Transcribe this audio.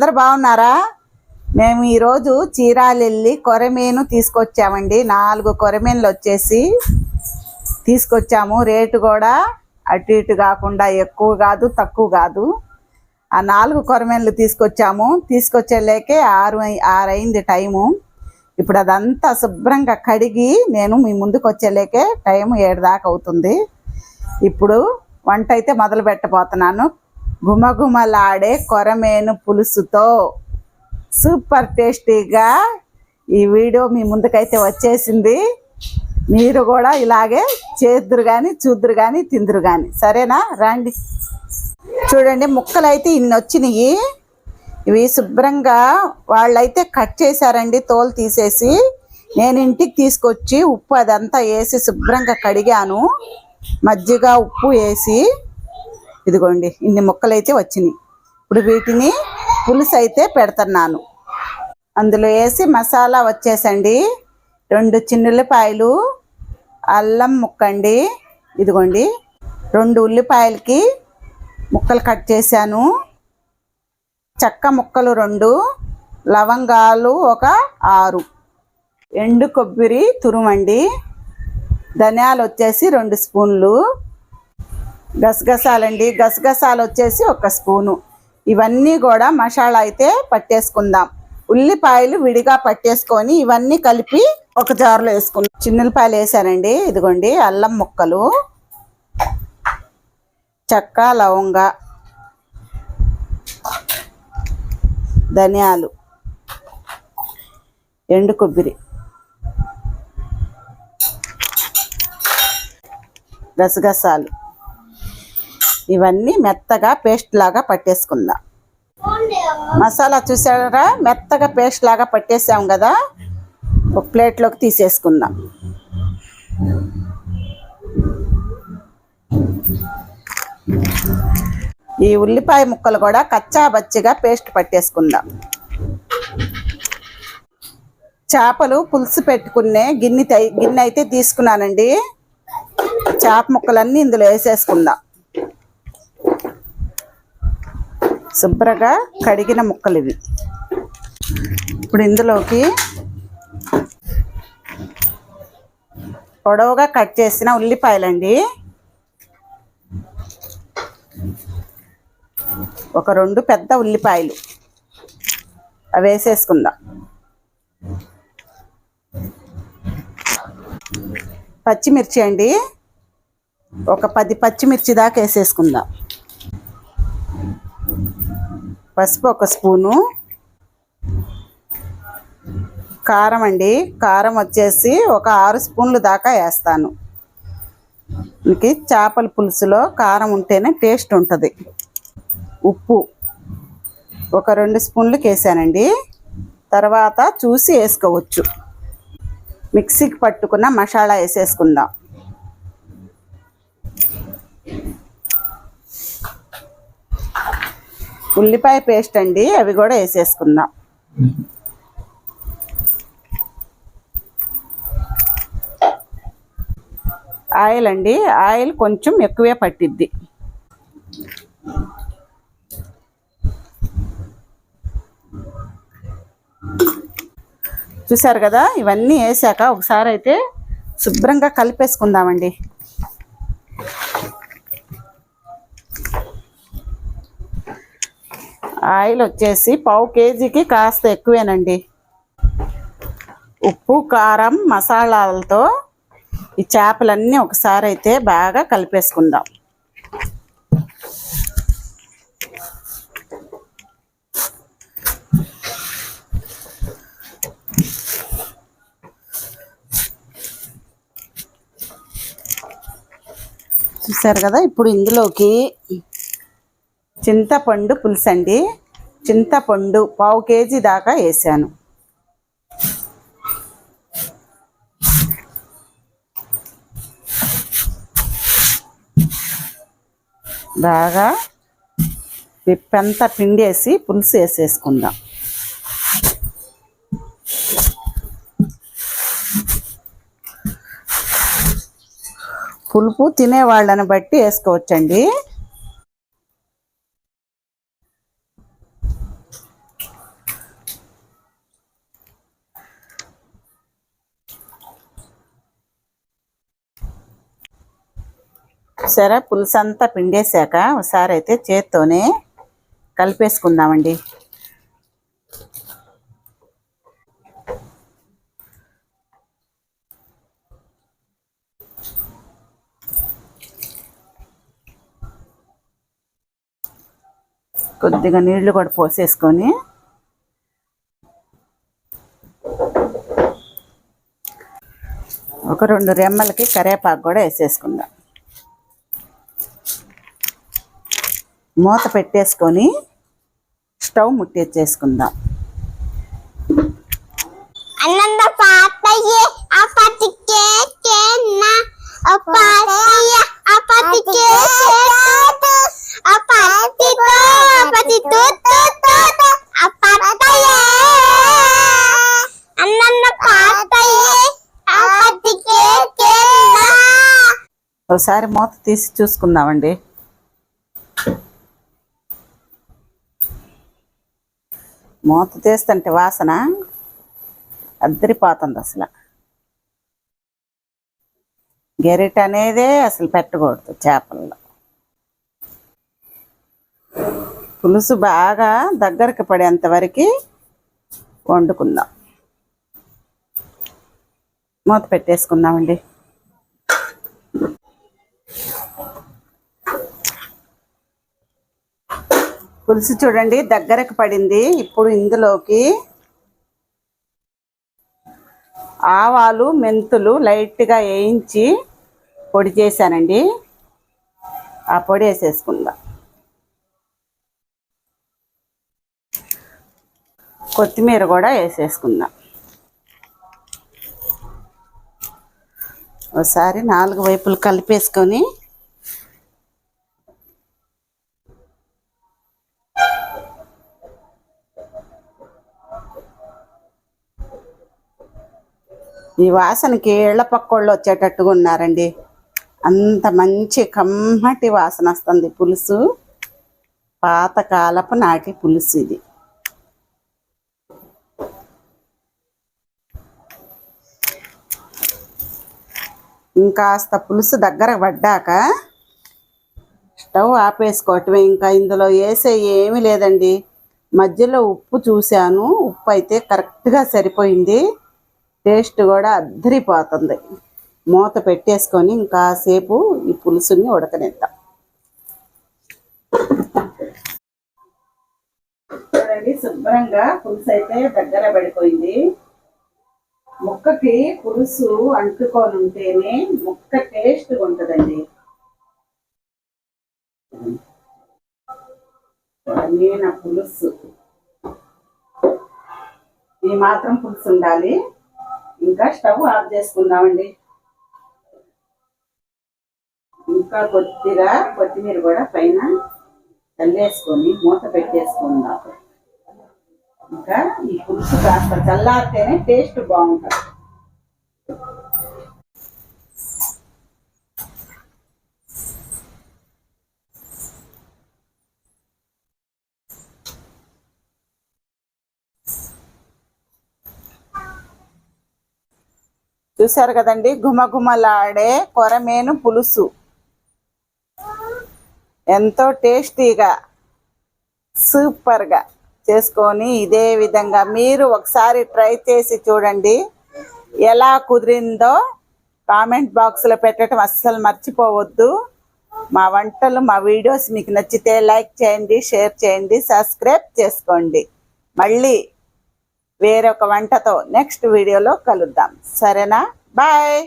అందరు బాగున్నారా? మేము ఈరోజు చీరాలెళ్ళి కొరమీను తీసుకొచ్చామండి. నాలుగు కొరమీన్లు వచ్చేసి తీసుకొచ్చాము. రేటు కూడా అటు ఇటు కాకుండా ఎక్కువ కాదు తక్కువ కాదు. ఆ నాలుగు కొరమీన్లు తీసుకొచ్చాము. తీసుకొచ్చేలేకే ఆరు అయి- ఆరు అయింది టైము. ఇప్పుడు అదంతా శుభ్రంగా కడిగి నేను మీ ముందుకు వచ్చేలేకే టైం ఏడు దాకా అవుతుంది. ఇప్పుడు వంట అయితే మొదలు పెట్టబోతున్నాను. గుమగుమలాడే కొరమేను పులుసుతో. సూపర్ టేస్టీగా ఈ వీడియో మీ ముందుకైతే వచ్చేసింది. మీరు కూడా ఇలాగే చేద్దురు కానీ చూద్దురు కానీ తిందురు కానీ సరేనా? రండి. చూడండి ముక్కలు అయితే ఇన్ని వచ్చినాయి. ఇవి శుభ్రంగా వాళ్ళైతే కట్ చేశారండి తోలు తీసేసి. నేను ఇంటికి తీసుకొచ్చి ఉప్పు అదంతా వేసి శుభ్రంగా కడిగాను. మజ్జిగ ఉప్పు వేసి. ఇదిగోండి ఇన్ని ముక్కలు అయితే వచ్చినాయి. ఇప్పుడు వీటిని పులుసు అయితే పెడుతున్నాను. అందులో వేసి మసాలా వచ్చేసండి. రెండు చిన్నుల్లిపాయలు అల్లం ముక్కండి ఇదిగోండి రెండు ఉల్లిపాయలకి ముక్కలు కట్ చేశాను. చెక్క ముక్కలు రెండు లవంగాలు ఒక ఆరు. ఎండు కొబ్బరి తురుమండి. ధనియాలు వచ్చేసి రెండు స్పూన్లు. గసగసాలండి. గసగసాలు వచ్చేసి ఒక స్పూను. ఇవన్నీ కూడా మసాలా అయితే పట్టేసుకుందాం. ఉల్లిపాయలు విడిగా పట్టేసుకొని ఇవన్నీ కలిపి ఒక జారులో వేసుకుందాం. చిన్నులపాయలు వేసానండి. ఇదిగోండి అల్లం ముక్కలు చెక్క లవంగ ధనియాలు ఎండు కొబ్బరి గసగసాలు. ఇవన్నీ మెత్తగా పేస్ట్ లాగా పట్టేసుకుందాం. మసాలా చూసారా? మెత్తగా పేస్ట్ లాగా పట్టేసాం కదా? ఒక ప్లేట్లోకి తీసేసుకుందాం. ఈ ఉల్లిపాయ ముక్కలు కూడా కచ్చా బచ్చిగా పేస్ట్ పట్టేసుకుందాం. చేపలు పులుసు పెట్టుకునే గిన్నె గిన్నె అయితే తీసుకున్నానండి. చేప ముక్కలన్నీ ఇందులో వేసేసుకుందాం. శుభ్రంగా కడిగిన ముక్కలు ఇవి ఇప్పుడు ఇందులోకి పొడవుగా కట్ చేసిన ఉల్లిపాయలండి. ఒక రెండు పెద్ద ఉల్లిపాయలు. అవి వేసేసుకుందాం. పచ్చిమిర్చి అండి. ఒక పది పచ్చిమిర్చి దాకా వేసేసుకుందాం. పసుపు ఒక స్పూను. కారం అండి. కారం వచ్చేసి ఒక ఆరు స్పూన్లు దాకా వేస్తాను. మనకి చేపల పులుసులో కారం ఉంటేనే టేస్ట్ ఉంటుంది. ఉప్పు ఒక రెండు స్పూన్లు వేసానండి తర్వాత చూసి వేసుకోవచ్చు. మిక్సీకి పట్టుకున్న మసాలా వేసేసుకుందాం. ఉల్లిపాయ పేస్ట్ అండి అవి కూడా వేసేసుకుందాం. ఆయిల్ అండి ఆయిల్ కొంచెం ఎక్కువే పట్టిద్ది. చూసారు కదా ఇవన్నీ వేసాక ఒకసారి అయితే శుభ్రంగా కలిపేసుకుందామండి. ఆయిల్ వచ్చేసి పావు కేజీకి కాస్త ఎక్కువేనండి. ఉప్పు కారం మసాలాలతో ఈ చేపలన్నీ ఒకసారి అయితే బాగా కలిపేసుకుందాం. చూసారు కదా ఇప్పుడు ఇందులోకి చింతపండు పులుసు అండి చింతపండు పావు కేజీ దాకా వేసాను. బాగా విప్పంతా పిండేసి పులుసు వేసేసుకుందాం. పులుపు తినే వాళ్ళని బట్టి వేసుకోవచ్చండి. సరే పులుసు అంతా పిండేశాక ఒకసారి అయితే చేత్తోనే కలిపేసుకుందామండి. కొద్దిగా నీళ్ళు కూడా పోసేసుకొని ఒక రెండు రెమ్మలకి కరివేపాకు కూడా వేసేసుకుందాం. మూత పెట్టేసుకొని స్టవ్ ముట్టేసేసుకుందాం. అన్నంద పాపయ్యే కేన్న అన్నంద పాపయ్యే కేన్న ఒకసారి మూత తీసి చూసుకుందామండి. మూత తీస్తుంటే వాసన అద్దరిపోతుంది అసలు. గెరిట అనేదే అసలు పెట్టకూడదు చేపల్లో. పులుసు బాగా దగ్గరకు పడేంత వరకు వండుకుందాం. మూత పెట్టేసుకుందామండి. పులుసు చూడండి దగ్గరకు పడింది. ఇప్పుడు ఇందులోకి ఆవాలు మెంతులు లైట్గా వేయించి పొడి చేశానండి. ఆ పొడి వేసేసుకుందాం. కొత్తిమీర కూడా వేసేసుకుందాం. ఒకసారి నాలుగు వైపులు కలిపేసుకొని ఈ వాసనకి ఏళ్ళ పక్కోళ్ళు వచ్చేటట్టుగా ఉన్నారండి. అంత మంచి కమ్మటి వాసన వస్తుంది పులుసు. పాతకాలపు నాటి పులుసు ఇది. ఇంకాస్త పులుసు దగ్గర పడ్డాక స్టవ్ ఆపేసుకోవటమే. ఇంకా ఇందులో వేసే ఏమీ లేదండి. మధ్యలో ఉప్పు చూశాను. ఉప్పు అయితే కరెక్ట్గా సరిపోయింది. టేస్ట్ కూడా అద్దరిపోతుంది. మూత పెట్టేసుకొని ఇంకాసేపు ఈ పులుసుని ఉడకనిద్దాం. చూడండి శుభ్రంగా పులుసు అయితే దగ్గర పడిపోయింది. ముక్కకి పులుసు అంటుకొని ఉంటేనే ముక్క టేస్ట్ ఉంటుందండి. నా పులుసు. ఈ మాత్రం పులుసు ఉండాలి. ఇంకా స్టవ్ ఆఫ్ చేసుకుందామండి. ఇంకా కొద్దిగా కొత్తిమీర కూడా పైన చల్లేసుకొని మూత పెట్టేసుకుందాం. ఇంకా ఈ పులుసు కాస్త చల్లారితేనే టేస్ట్ బాగుంటుంది. చూసారు కదండి? గుమగుమలాడే కొరమేను పులుసు. ఎంతో టేస్టీగా సూపర్గా చేసుకొని ఇదే విధంగా మీరు ఒకసారి ట్రై చేసి చూడండి. ఎలా కుదిరిందో కామెంట్ బాక్స్లో పెట్టడం అస్సలు మర్చిపోవద్దు. మా వంటలు మా వీడియోస్ మీకు నచ్చితే లైక్ చేయండి షేర్ చేయండి సబ్స్క్రైబ్ చేసుకోండి. మళ్ళీ వేరొక వంటతో నెక్స్ట్ వీడియోలో కలుద్దాం. సరేనా? బాయ్